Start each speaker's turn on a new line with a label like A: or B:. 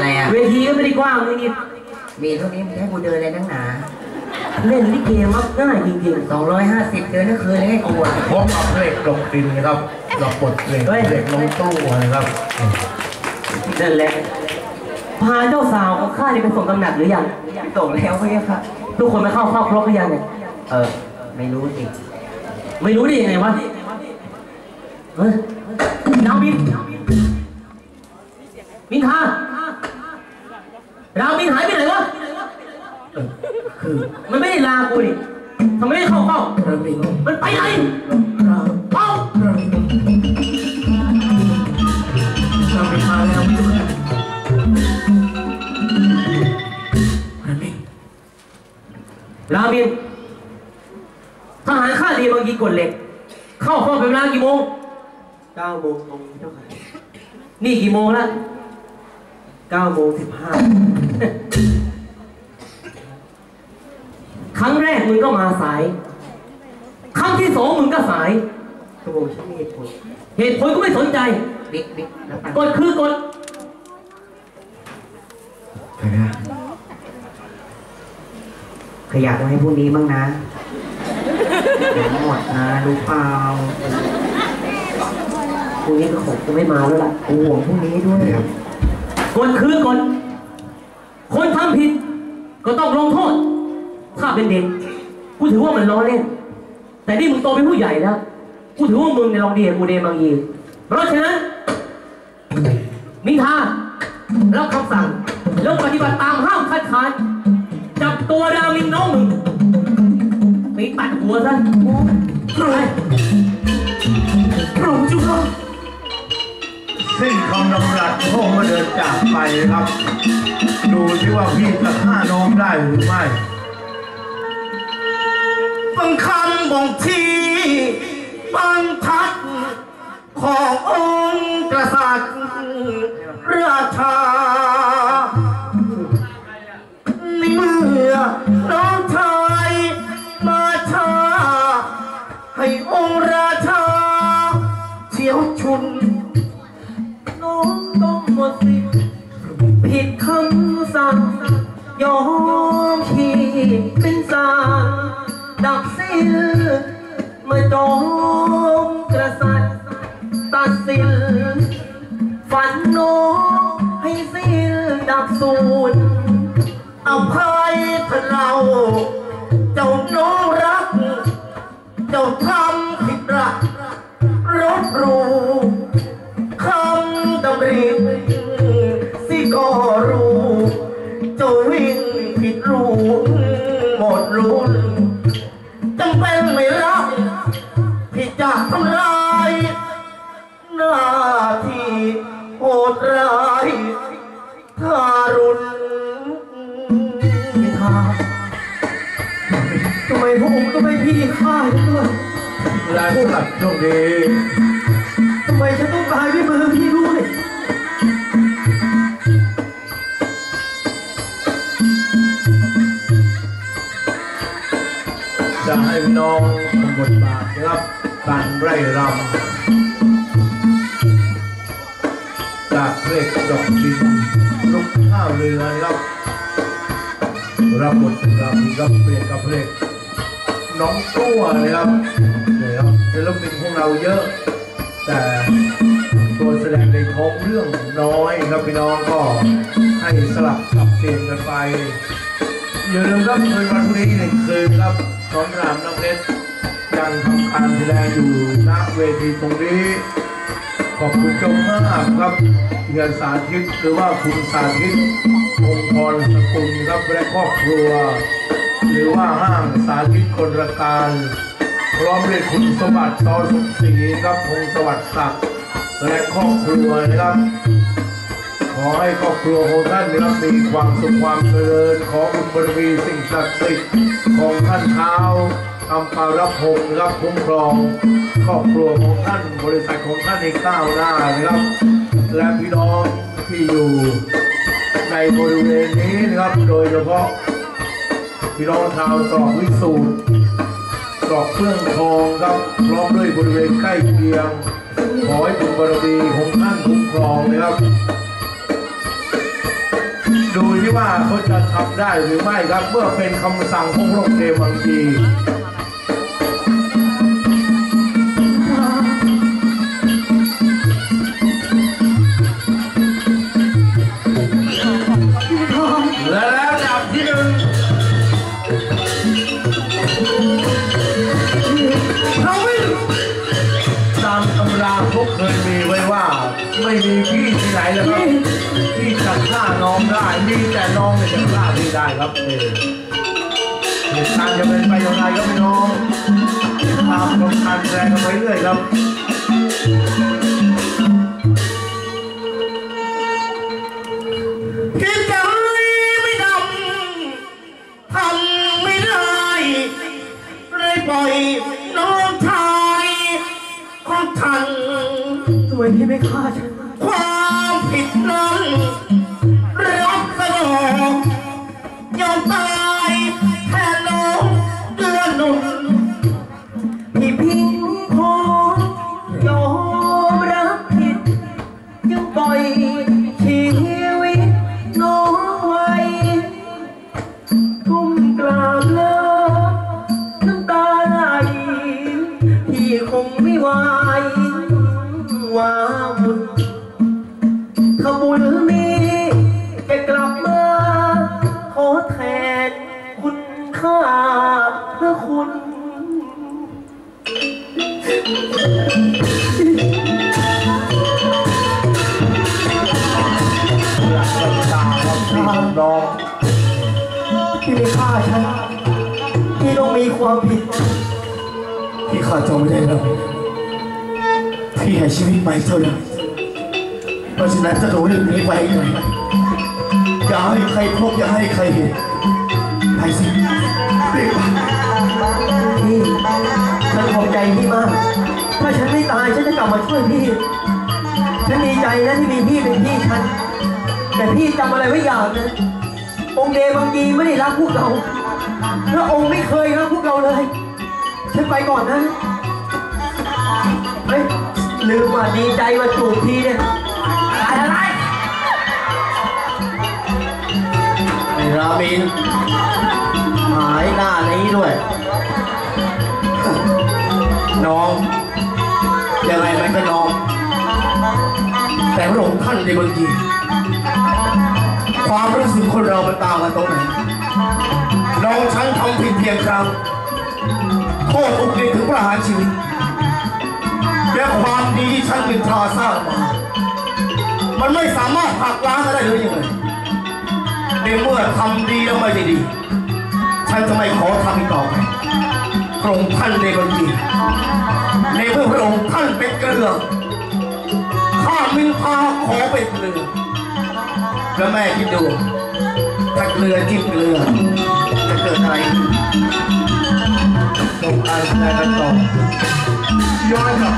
A: อะไรอะ
B: เวทีก็ไม่ได้กว้างเลยนี่
A: มีเท่านี้มึงให้กูเดินเลยนักหนา
B: เล่นลิเกมักง่ายจริง
A: สองร้อยห้าสิบเดินทั้งคืนเลยให้กูอะ
C: พบกับเพลงลงดินนะครับเราบทเพลงเพลงลงตู้นะครับ
B: ๆนั่นแหละพาเจ้าสาวของข้านี่ไปส่งตำหนักหรือยัง
A: ส่งแล้วพี่ค่ะ
B: ทุกคนไปเข้าเฝ้าครบหรือยังเนี่ย
A: เออ ไม่รู้สิ
B: ไม่รู้ได้ยังไงวะเฮ้ยดาวบินมินทา ดาบินหายไปไหนวะ
C: คือ
B: มันไม่ได้ลากูนี่ทำไมไม่เข้าเฝ้า
C: ระบิน
B: มันไปไหน
C: เรา
B: เฝ้า
C: ราบินราบินมาแล้วระบิน
B: ลาบินทหารข้าดีบางยีกดเหล็ก เข้าเฝ้าเป็นเวลากี่โมง
D: เก้าโมงตรงเจ้าค่
B: นี่กี่โมงแล้ว
D: เก้าโมงสิบห้า
B: ครั้งแรกมึงก็มาสาย ครั้งที่สองมึงก็สาย
D: กระโมงฉันมีเหตุผล
B: เหตุผลก็ไม่สนใจ
A: บิ๊กบิ๊กแล้วปัง
B: กดคือกด
C: ใครนะ
A: ขยับไว้ให้พรุ่งนี้บ้างนะเดี๋ยวหมดนะรู้เปล่า
B: พรุ่งนี้ก็คงจะไม่มาแล้วล่ะ
A: กูห่วงพรุ่งนี้ด้วย
C: ครับ
B: กดคือกดคนทำผิด ก็ต้องลงโทษ ถ้าเป็นเด็กกูถือว่ามันล้อเล่น แต่นี่มึงโตเป็นผู้ใหญ่แล้วกูถือว่ามึงในยลองดีกับกูเดบางยีเพราะฉะนั้นมิทารับคำสั่งแล้วปฏิบัติตามห้ามคัดค้านจับตัวดามินน้องมึงไปตัดหัวซะไป
C: สิ้นคำนำรัสพ่อมาเดินจากไปครับ ดูที่ว่าพี่จะฆ่าน้องได้หรือไม่บังคำบ่งทีบังทัดขององค์กษัตริย์ราชา ยอ
B: มที่เป็นสางดับสิ้นเมื่อจอมกษัตริย์ตัดสินฝันโน้ให้สิ้นดับสูญ
C: อภัยเถอะเรา เจ้าน้องรัก เจ้าทำำลายหน้าที่โหดร้ายทารุณ
B: มิทาทำไมพระองค์ต้องให้พี่ฆ่าฉันด้วย
C: หลายผู้หลักโชคดี
B: ทำไมฉันต้องตายด้วยมือพี่ด้วย
C: จะให้น้องทำบทบาทนะครับ การไร่รำจากเพลงดอกดินลุกข้าวเรือนะครับรับบทรำรับเพลงกับเพลงน้องตัวนะครับเนี่ยครับศิลปินของเราเยอะ แต่ตัวแสดงในท้องเรื่องน้อยครับพี่น้องก็ให้สลับสับเปลี่ยนกันไปอย่าลืมครับคืนวันพรุ่งนี้หนึ่งคืนครับสอนรามน้ำเพชร ยังทำการแสดงอยู่ณเวทีตรงนี้ ขอบคุณเจ้าภาพครับเฮียสาธิตหรือว่าคุณสาธิตองค์พรสกุลครับและครอบครัว หรือว่าห้างสาธิตคนรการพร้อมด้วยคุณสมบัติตอสุขศรีครับพงสวัสดิ์ศักดิ์และครอบครัวนะครับ ขอให้ครอบครัวของท่านนะครับมีความสุขความเจริญขอบุญบารมีสิ่งศักดิ์สิทธิ์ของท่านเท้า ทำปารับพงรับคุ้มครอง ครอบครัวของท่านบริษัทของท่านในก้าวหน้านะครับ และพี่น้องที่อยู่ในบริเวณนี้นะครับ โดยเฉพาะพี่น้องชาวตรอกวิสูตรตรอกเครื่องทองครับพร้อมด้วยบริเวณใกล้เคียงขอให้บุญบารมีของท่านคุ้มครองนะครับดูที่ว่าเขาจะทำได้หรือไม่ครับ เมื่อเป็นคำสั่งของพระองค์เดวังกี ฆ่าน้องได้ มีแต่น้องเนี่ยจะฆ่าพี่ได้ครับเออเหตุการณ์จะเป็นไปอย่างไรครับพี่น้องตามกำคันแรงกันไปเรื่อยครับ
E: คิดใจไม่ดำทำไม่ได้ เลยปล่อยน้องชายของท่าน
D: ทำไมพี่ไม่ฆ่าฉัน
E: ความผิดนั้น อมตายแทนน้องเดือนหนุ่นา
D: พระคุณ
C: หลักน้ำตาครับพี่น้อง
D: พี่ไม่ฆ่าฉันพี่ต้องมีความผิด
E: พี่ข้าจำไม่ได้แล้วพี่ให้ชีวิตใหม่เท่านั้นเพราะฉะนั้นจะรู้เรื่องนี้ไว้ไงอย่าให้ใครพบอย่าให้ใครเห็นไปสิ
D: พี่ฉันขอบใจพี่มาก ถ้าฉันไม่ตายฉันจะกลับมาช่วยพี่ ฉันดีใจนะที่มีพี่เป็นพี่ฉัน แต่พี่จำอะไรไว้อย่างนะ องค์เดบางทีไม่ได้รักพวกเรา พระองค์ไม่เคยรักพวกเราเลย ฉันไปก่อนนะ เฮ้ยลืมว่าดีใจมาจูบทีเนี่ยอะไรรา
E: มิน ด้วย น้องยังไงมันก็น้อง แต่พระองค์ท่านในบางทีความรู้สึกคนเรามันต่างกันตรงไหนน้องฉันทำผิดเพียงครั้งโทษอุกฤษถึงประหารชีวิตและความดีที่ฉันเป็นทาสร้างมามันไม่สามารถหักล้างกันได้หรือยังไงในเมื่อทำดีแล้วไม่ได้ดี ฉันจะไม่ขอทำอีกต่อไปพระองค์ท่านในบัญชีในเมื่อพระองค์ท่านเป็นเกลือข้ามินพาขอเป็นเกลือแล้วแม่คิดดูถ้าเกลือจิ้มเกลือจะเกิดอะไรขึ้น
C: จบการแสดงกันต่อย้อนกลับ